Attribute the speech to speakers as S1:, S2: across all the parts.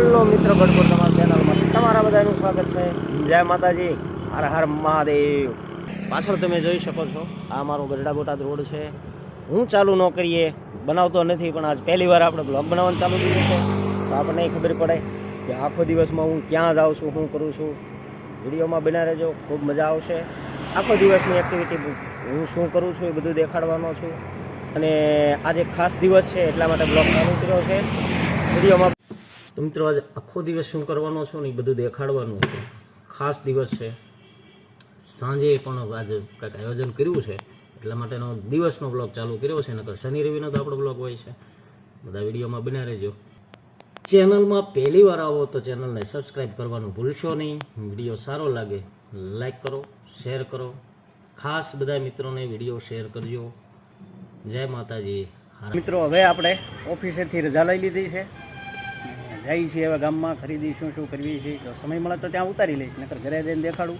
S1: હાલો મિત્ર ગઢપુર તમારા ચેનલમાં તમારા બધાનું સ્વાગત છે. જય માતાજી. હર હર મહાદેવ. પાછળ તમે જોઈ શકો છો, આ મારો ગઢડા બોટાદ રોડ છે. હું ચાલુ ન કરીએ, બનાવતો નથી, પણ આજ પહેલી વાર આપણે બ્લોગ બનાવવાનું ચાલુ કર્યું છે. તો આપણને ખબર પડે કે આખો દિવસમાં હું ક્યાં જાઉં છું, શું કરું છું. વિડીયોમાં બના રહેજો, ખૂબ મજા આવશે. આખો દિવસની એક્ટિવિટી હું શું કરું છું એ બધું દેખાડવાનો છું. અને આજે ખાસ દિવસ છે, એટલા માટે બ્લોગ ચાલુ કર્યો છે. વિડીયોમાં તો મિત્રો આજે આખો દિવસ શું કરવાનો છો ને એ બધું દેખાડવાનું છે. ખાસ દિવસ છે. સાંજે પણ આજે કંઈક આયોજન કર્યું છે. એટલા માટેનો દિવસનો બ્લોગ ચાલુ કર્યો છે, નકર શનિ રવિનો તો આપણો બ્લોગ હોય છે. બધા વિડીયોમાં બના રહેજો. ચેનલમાં પહેલી વાર આવો તો ચેનલને સબસ્ક્રાઈબ કરવાનું ભૂલશો નહીં. વીડિયો સારો લાગે લાઈક કરો શેર કરો. ખાસ બધા મિત્રોને વીડિયો શેર કરજો. જય માતાજી. મિત્રો, હવે આપણે ઓફિસેથી રજા લઈ લીધી છે. જઈએ છે હવે ગામમાં ખરીદી, શું શું કરવી છે, જો સમય મળે તો ત્યાં ઉતારી લઈશ, નકર ઘરે જઈને દેખાડું.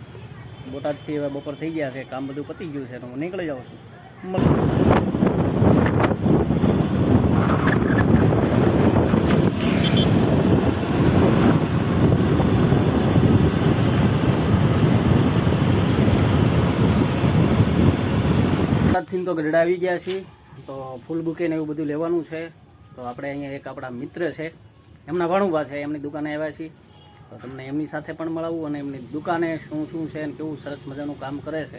S1: બોટાદથી હવે બપોર થઈ ગયા છે, કામ બધું પતી ગયું છે, તો હું નીકળી જાઉં છું. બોટાદથી તો ગઢડા આવી ગયા છીએ, તો ફૂલ બુકે ને એવું બધું લેવાનું છે. તો આપણે અહીંયા એક આપણા મિત્ર છે. એમના ભાણુભા છે, એમની દુકાને આવ્યા છીએ. તો તમને એમની સાથે પણ મળાવું અને એમની દુકાને શું શું છે અને કેવું સરસ મજાનું કામ કરે છે,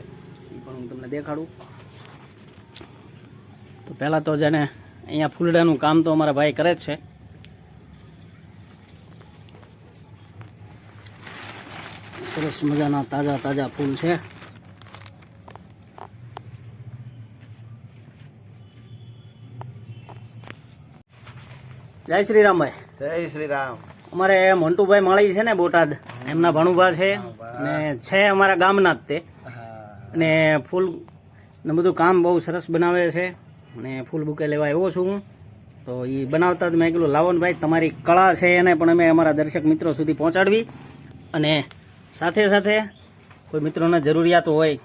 S1: એ પણ હું તમને દેખાડું. તો પહેલાં તો જેને અહીંયા ફૂલડાનું કામ તો અમારા ભાઈ કરે જ છે. સરસ મજાના તાજા તાજા ફૂલ છે. જય શ્રી રામભાઈ
S2: જય શ્રી રામ
S1: અમારે મોન્ટુભાઈ માળી છે ને બોટાદ એમના ભણુભા છે ને છે અમારા ગામના જ તે. અને ફૂલ ને બધું કામ બહુ સરસ બનાવે છે. અને ફૂલ બુકે લેવા આવ્યો છું હું. તો એ બનાવતા જ મેં કીધું લાવો ભાઈ તમારી કળા છે એને પણ અમે અમારા દર્શક મિત્રો સુધી પહોંચાડવી. અને સાથે સાથે કોઈ મિત્રોને જરૂરિયાત હોય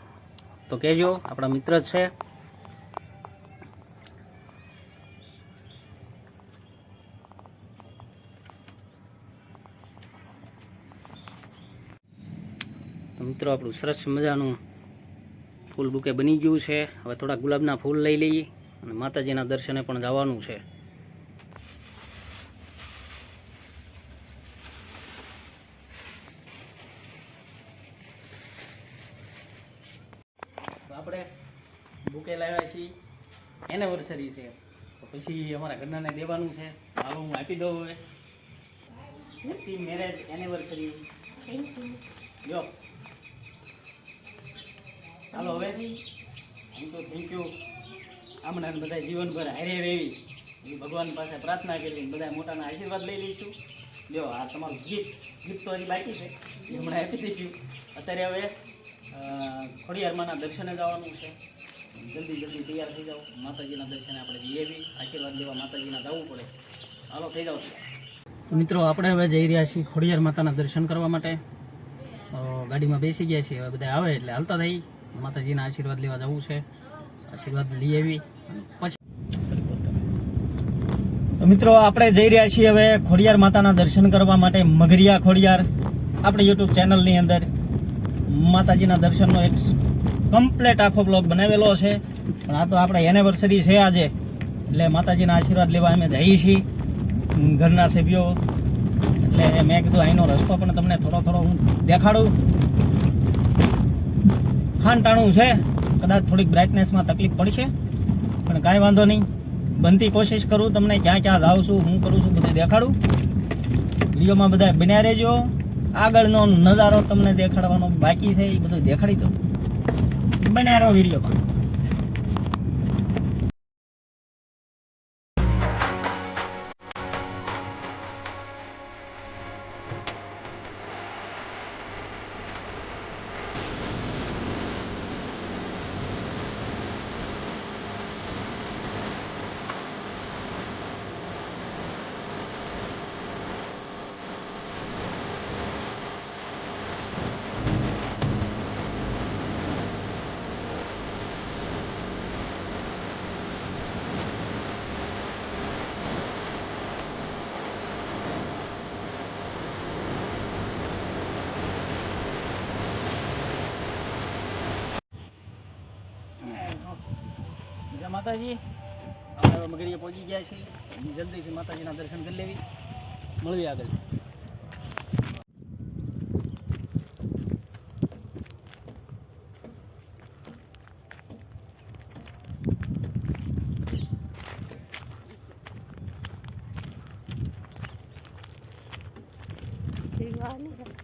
S1: તો કહેજો આપણા મિત્ર જ છે. મિત્રો આપણું સરસ મજાનું ફૂલ બુકે બની ગયું છે. હવે થોડા ગુલાબના ફૂલ લઈ લઈએ અને માતાજીના દર્શને પણ જવાનું છે. તો આપણે બુકે લાવ્યા છીએ. એનિવર્સરી છે. તો પછી અમારા ઘરનાને દેવાનું છે. હાલો હું આપી દઉં હવે. હેપી મેરેજ એનિવર્સરી જો ચાલો હવે. હું તો થેન્ક યુ આમના બધા જીવનભર હારે રહેવી એ ભગવાન પાસે પ્રાર્થના કરી બધા મોટાના આશીર્વાદ લઈ લઈશું. જો આ તમારું ગીત ગીત તો હજી બાકી છે. એ હમણાં આપી દઈશું. અત્યારે હવે ખોડિયારમાંના દર્શને જવાનું છે. જલ્દી જલ્દી તૈયાર થઈ જાઓ. માતાજીના દર્શને આપણે જઈએ બી આશીર્વાદ લેવા માતાજીના જવું પડે. હાલો, થઈ જાઓ. તો મિત્રો, આપણે હવે જઈ રહ્યા છીએ ખોડિયાર માતાના દર્શન કરવા માટે. ગાડીમાં બેસી ગયા છીએ. હવે બધા આવે એટલે હાલતા થઈ. માતાજીના આશીર્વાદ લેવા જવું છે. આશીર્વાદ લઈ આવી. પછી મિત્રો, આપણે જઈ રહ્યા છીએ હવે ખોડિયાર માતાના દર્શન કરવા માટે મગરિયા ખોડિયાર, આપણી યુટ્યુબ ચેનલની અંદર. માતાજીના દર્શનનો એક કમ્પ્લેટ આખો બ્લોગ બનાવેલો છે. પણ આ તો આપણે એનિવર્સરી છે આજે. એટલે માતાજીના આશીર્વાદ લેવા અમે જઈએ છીએ, ઘરના સભ્યો. એટલે મેં કીધું અહીંનો રસ્તો પણ તમને થોડો થોડો હું દેખાડું. ખાનટાણું છે. કદાચ થોડીક બ્રાઇટનેસમાં તકલીફ પડશે. પણ કાંઈ વાંધો નહીં. બનતી કોશિશ કરું, તમને ક્યાં ક્યાં જાઉં છું, હું કરું છું, બધું દેખાડું. વિડીયોમાં બધા બન્યા રહેજો. આગળનો નજારો તમને દેખાડવાનો બાકી છે, એ બધું દેખાડી દઉં. બન્યા રહો વિડીયોમાં. માતાજી. આપણે હવે મગરીએ પહોંચી ગયા છીએ જલ્દીથી માતાજીના દર્શન કરી લેવી. મળવી આગળ. તો મિત્રો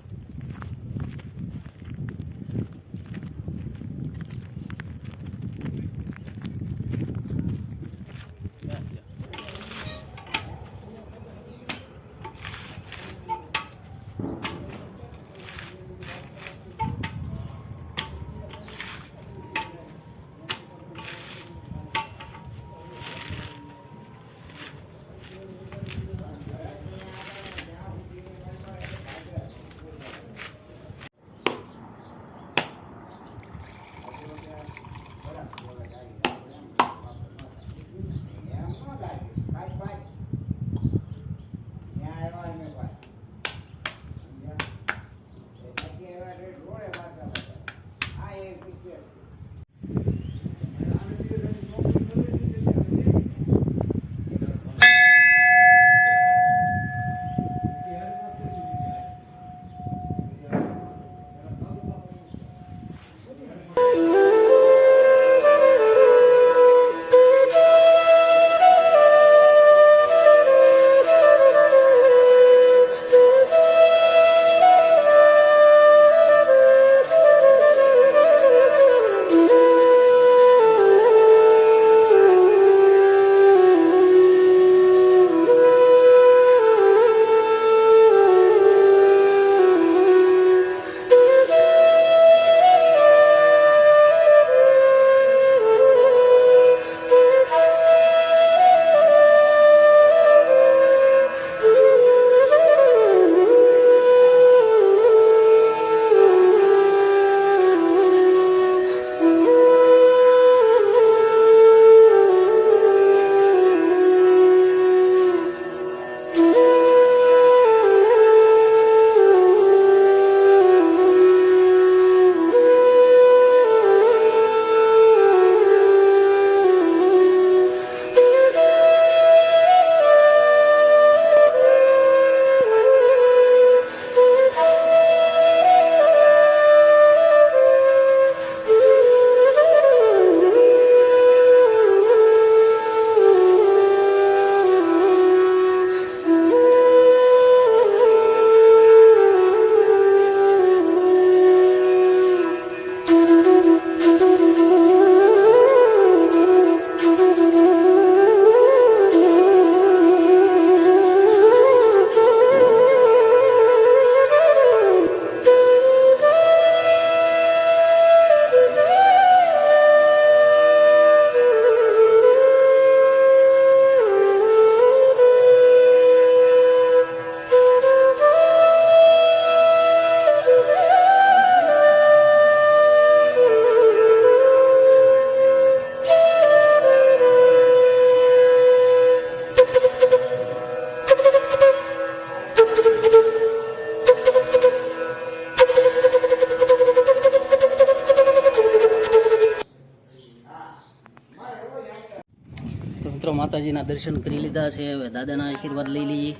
S1: માતાજીના દર્શન કરી લીધા છે. હવે દાદાના આશીર્વાદ લઈ લઈએ.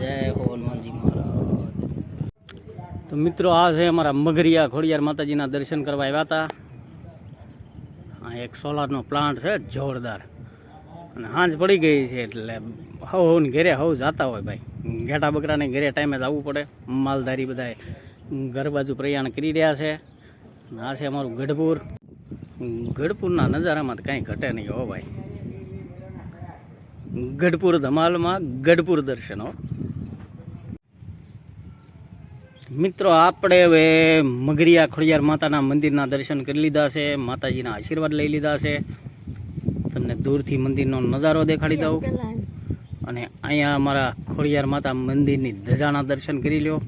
S1: જય હનુમાનજી મહારાજ. તો મિત્રો, આ છે અમારા મગરિયા ખોડિયાર માતાજીના દર્શન કરવા આવ્યા હતા. આ એક સોલારનો પ્લાન્ટ છે, જોરદાર. અને હાંજ પડી ગઈ છે એટલે હવ હવ ઘેરે ઘરે હવ જાતા હોય ભાઈ. ઘેટા બકરાને ઘેરે ટાઈમે જ આવવું પડે. માલધારી બધાએ ઘર બાજુ પ્રયાણ કરી રહ્યા છે. આ છે અમારું ગઢપુર. ગઢપુરના નજારામાં તો કાંઈ ઘટે નહીં હો ભાઈ. ગઢપુર ધમાલમાં ગઢપુર દર્શનો. મિત્રો આપણે હવે મગરિયા ખોડિયાર માતાના મંદિરના દર્શન કરી લીધા છે માતાજીના આશીર્વાદ લઈ લીધા છે. તમને દૂરથી મંદિરનો નજારો દેખાડી દઉં. અને અહીંયા અમારા ખોડિયાર માતા મંદિરની ધજાના દર્શન કરી લ્યો.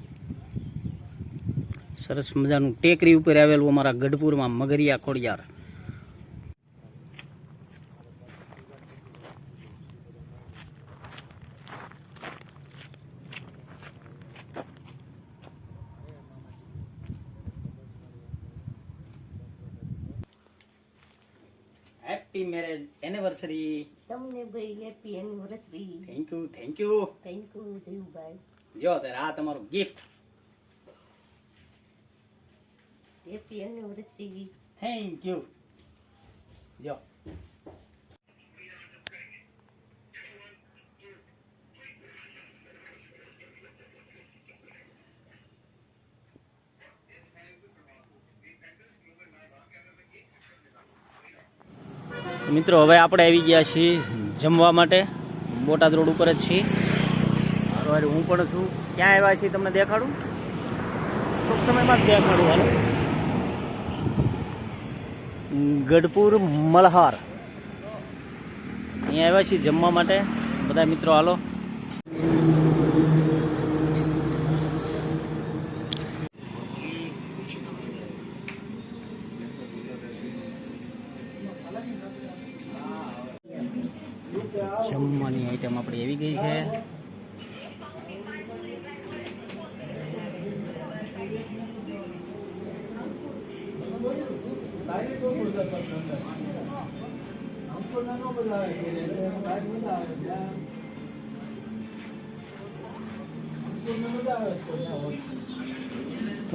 S1: સરસ મજાનું ટેકરી ઉપર આવેલું અમારા ગઢપુરમાં Magariya Khodiyar. Happy marriage anniversary
S3: તમને ભાઈ happy anniversary
S1: thank you thank you
S3: thank you Jayubhai.
S1: જો ત્યારે આ તમારું gift
S3: happy anniversary
S1: thank you જો. મિત્રો, હવે આપણે આવી ગયા છીએ જમવા માટે. બોટાદ રોડ ઉપર જ છીએ.
S4: અરે હું પણ છું. ક્યાં આવ્યા છીએ તમને દેખાડું? ટૂંક સમયમાં જ દેખાડું, હાલ.
S1: ગઢપુર, મલહાર. અહીંયા આવ્યા છીએ જમવા માટે. બધા મિત્રો, હાલો જમવાની આઈટમ આપણી આવી ગઈ છે તો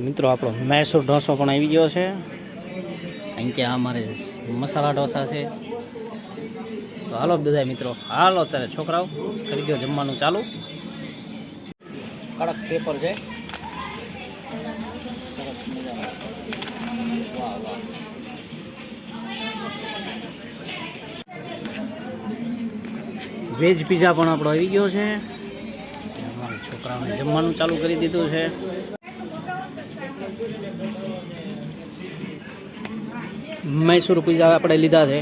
S1: મિત્રો, આપણો મૈસૂર ઢોસો પણ આવી ગયો છે. અહીં કે આ અમારે મસાલા ઢોસા છે. તો હાલો બધા મિત્રો, હાલો અત્યારે છોકરાઓ, કરી દો જમવાનું ચાલુ. કડક પેપર છે. વેજ પીઝા પણ આપણો આવી ગયો છે. અમારા છોકરાઓને જમવાનું ચાલુ કરી દીધું છે. મૈસૂર પીઝા આપણે લીધા છે.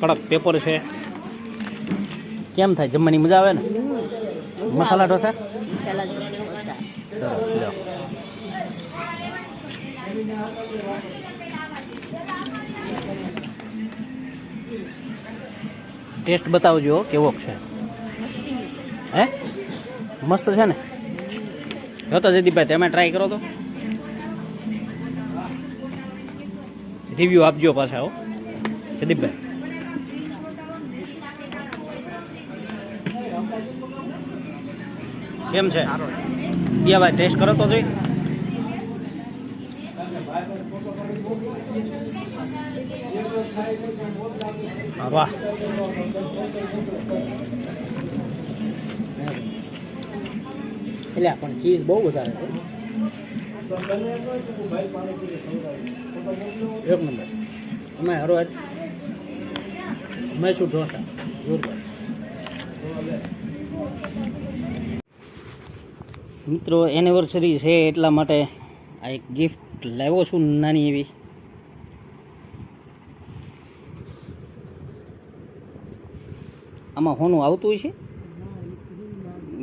S1: કડક પેપર છે. કેમ થાય? જમવાની મજા આવે ને? મસાલા ઢોસા? સરસ ટેસ્ટ બતાવજો કેવો છે. હે? મસ્ત છે ને? જો તો જયદીપભાઈ તમે ટ્રાય કરો તો. રિવ્યુ આપજો પાછા હો. જયદીપભાઈ. કેમ છે? ભાઈ ટેસ્ટ કરો તો જોઈ. વાહ. એટલે પણ ચીઝ બહુ વધારે છે. એક નંબર. અમે હરો મૈસૂર ઢોસા. જોરદાર. મિત્રો એનિવર્સરી છે એટલા માટે આ એક ગિફ્ટ લાવ્યો છું નાની એવી. આમાં હોનું આવતું છે?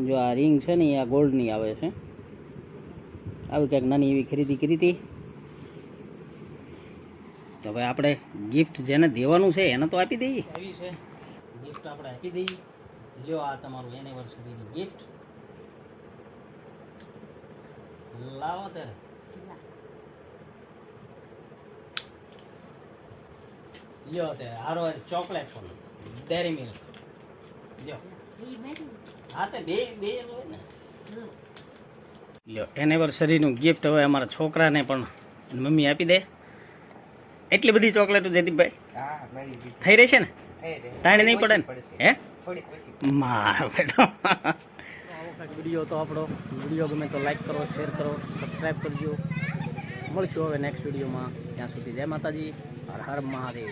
S1: જો આ રિંગ છે ને, એ આ ગોલ્ડની આવે છે. આવી કંઈક નાની એવી ખરીદી કરી હતી. તો ભાઈ આપણે ગિફ્ટ જેને દેવાનું છે, એને તો આપી દઈએ. આવી છે. ગિફ્ટ આપણે આપી દઈએ. લ્યો આ તમારું એનિવર્સરીની ગિફ્ટ લાવો ત્યારે. લ્યો ત્યારે હારો ચોકલેટ ડેરી મિલ્ક લ્યો. હા તે બે બે હોય ને. લ્યો એનિવર્સરીનું ગિફ્ટ હવે અમારા છોકરાને પણ મમ્મી આપી દે. એટલી બધી ચોકલેટો જયદીપભાઈ થઈ રહેશે ને? તાણી નહીં પડે ને? હે? માર બેટો. વીડિયો તો આપણો. વીડિયો ગમે તો લાઈક કરો શેર કરો સબસ્ક્રાઈબ કરજો. મળશું હવે નેક્સ્ટ વિડીયોમાં ત્યાં સુધી જય માતાજી. હર હર મહાદેવ.